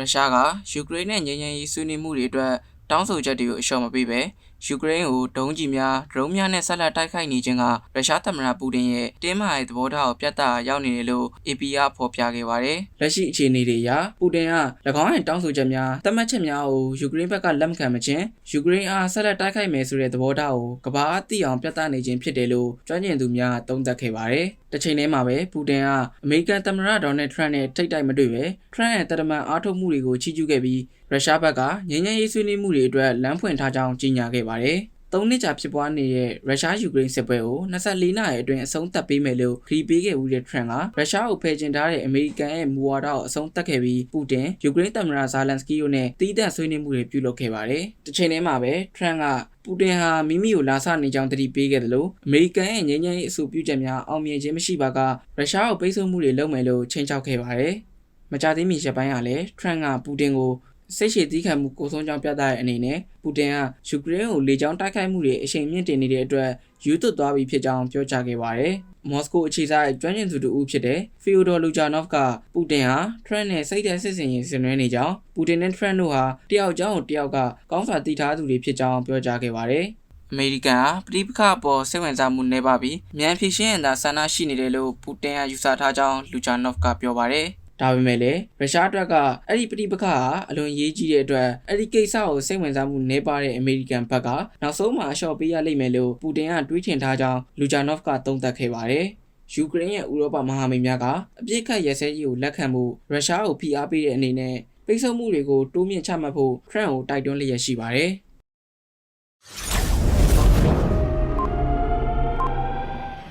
ရုရှားကယူကရိန်းနဲ့ငြိမ်းချမ်းရေးဆွေးနွေးမှုတွေအတွက်တောင်းဆိုချက်တွေကိုအလျှော့မပေးပဲယူကရိန်းကိုဒုံးကျည်များဒရုန်းများနဲ့ဆက်လက်တိုက်ခိုက်နေခြင်းကရုရှားသမ္မတပူတင်ရဲ့တင်းမာတဲ့သဘောထားကိုပြသရောက်နေတယ်လို့ AP ကဖော်ပြခဲ့ပါတယ်။လက်ရှိအခြေအနေတွေအရပူတင်က၎င်းရဲ့တောင်းဆိုချက်များသတ်မှတ်ချက်များကိုယူကရိန်းဘက်ကလက်မခံမချင်းယူကရိန်းအားဆက်လက်တိုက်ခိုက်မယ်ဆိုတဲ့သဘောထားကိုကမ္ဘာအသိအောင်ပြသနေခြင်းဖြစ်တယ်လို့ကျွမ်းကျင်သူများသုံးသပ်ခဲ့ပါတယ်။တစ်ချိန်တည်းမှာပဲပူတင်ကအမေရိကန်သမ္မတဒေါ်နယ်ထရန့်နဲ့ထိတ်တိုက်မတွေ့ပဲထရန့်ရဲ့တရမန်အားထုတ်မှုတွေကိုချီးကျူးခဲ့ပြီးရုရှားဘက်ကငြိမ်းချမ်းရေးဆွေးနွေးမှုတွေအတွက်လမ်းဖွင့်ထားကြောင်းကြေညာခဲ့ပါတယ်။သုံးနှစ်ကြာဖြစ်ပွားနေတဲ့ရုရှားယူကရိန်းစစ်ပွဲကို24လအတွင်းအဆုံးသတ်ပေးမယ်လို့ခရီးပေးခဲ့ဦးတဲ့ထရန့်ကရုရှားကိုဖယ်ကျင်ထားတဲ့အမေရိကန်ရဲ့မူဝါဒကိုအဆုံးသတ်ခဲ့ပြီးပူတင်ယူကရိန်းသမ္မတဇာလန်စကီတို့နဲ့တီးတန့်ဆွေးနွေးမှုတွေပြုလုပ်ခဲ့ပါတယ်။တစ်ချိန်တည်းမှာပဲထရန့်ကပူတင်ဟာမိမိကိုလာဆနေကြောင်းတတိပေးခဲ့တယ်လို့အမေရိကန်ရဲ့ငြိမ်းချမ်းရေးအဆိုပြုချက်များအောင်မြင်ခြင်းမရှိပါကရုရှားကိုပိတ်ဆို့မှုတွေလုပ်မယ်လို့ချိန်ချောက်ခဲ့ပါတယ်။မကြသေးမီရက်ပိုင်းကလည်းထရန့်ကပူတင်ကို စိတ်ရှည်သီးခံမှုကိုဆုံးကြောင်းပြသတဲ့အနေနဲ့ပူတင်ကယူကရိန်းကိုလေကြောင်းတိုက်ခိုက်မှုတွေအရှိန်မြင့်တင်နေတဲ့အတွက်ယူသွတ်သွားပြီဖြစ်ကြောင်းပြောကြားခဲ့ပါတယ်။မော်စကိုအခြေစိုက်ကျွမ်းကျင်သူတူဦးဖြစ်တဲ့ဖီယိုဒိုလူဂျာနော့ဖ်ကပူတင်ဟာထရန့်နဲ့စိတ်သက်စစ်စင်ရင်ဆင်နွှဲနေကြောင်းပူတင်နဲ့ထရန့်တို့ဟာတယောက်ကြောင်းကိုတယောက်ကကောင်းစွာတည်ထားသူတွေဖြစ်ကြောင်းပြောကြားခဲ့ပါတယ်။အမေရိကန်ဟာပြည်ပခအပေါ်စိတ်ဝင်စားမှုနှဲပါပြီးမြန်ဖြည့်ရှင်းရန်သာဆန္ဒရှိနေတယ်လို့ပူတင်ကယူဆထားကြောင်းလူချာနော့ဖ်ကပြောပါတယ်။ ဒါပေမဲ့လည်းရုရှားအတွက်ကအဲ့ဒီပြည်ပခဟာအလွန်ရေးကြီးတဲ့အတွက်အဲ့ဒီကိစ္စကိုစိတ်ဝင်စားမှုနှဲပါတဲ့အမေရိကန်ဘက်ကနောက်ဆုံးမှာအလျှော့ပေးရလိမ့်မယ်လို့ပူတင်ကတွေးထင်ထားကြောင်းလူချာနော့ဖ်ကသုံးသပ်ခဲ့ပါတယ်။ယူကရိန်းရဲ့ဥရောပမဟာမိတ်များကအပြစ်ခတ်ရဲစဲကြီးကိုလက်ခံဖို့ရုရှားကိုဖိအားပေးတဲ့အနေနဲ့ပိတ်ဆို့မှုတွေကိုတိုးမြင့်ချမှတ်ဖို့ထရန့်ကိုတိုက်တွန်းလျက်ရှိပါတယ်။